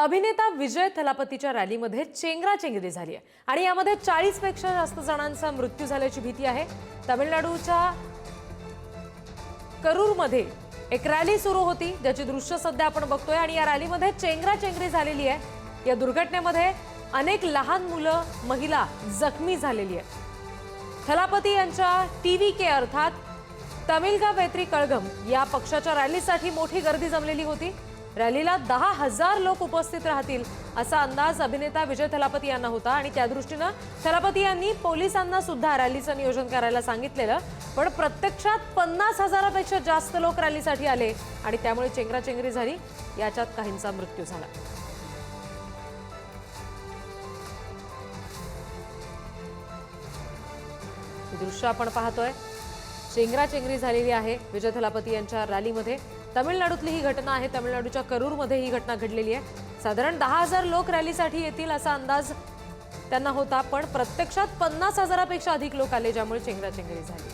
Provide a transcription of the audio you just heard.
अभिनेता विजय थलापतीच्या रॅलीमध्ये चेंगराचेंगरी झाली आहे. आणि यामध्ये चाळीसपेक्षा जास्त जणांचा मृत्यू झाल्याची भीती आहे. तामिळनाडूच्या करूरमध्ये एक रॅली सुरू होती ज्याची दृश्य सध्या आपण बघतोय. आणि या रॅलीमध्ये चेंगराचेंगरी झालेली आहे. या दुर्घटनेमध्ये अनेक लहान मुलं महिला जखमी झालेली आहे थलापती यांच्या टी व्ही के अर्थात तमिलगा वेत्री कळगम या पक्षाच्या रॅलीसाठी मोठी गर्दी जमलेली होती. रॅलीला दहा हजार लोक उपस्थित राहतील असा अंदाज अभिनेता विजय थलापती यांना होता आणि त्या दृष्टीनं थलापती यांनी पोलिसांना सुद्धा रॅलीचं नियोजन करायला सांगितलेलं पण प्रत्यक्षात पन्नास हजारापेक्षा जास्त लोक रॅलीसाठी आले आणि त्यामुळे चेंगराचेंगरी झाली. याच्यात काहींचा मृत्यू झाला. दृश्य आपण पाहतोय. चेंगराचेंगरी झालेली आहे. विजय थलापती यांच्या रॅलीमध्ये. तमिळनाडूतली ही घटना आहे. तमिळनाडूच्या करूरमध्ये ही घटना घडलेली आहे. साधारण दहा हजार लोक रॅलीसाठी येतील असा अंदाज त्यांना होता पण प्रत्यक्षात पन्नास हजारापेक्षा अधिक लोक आले ज्यामुळे चेंगराचेंगरी झाली.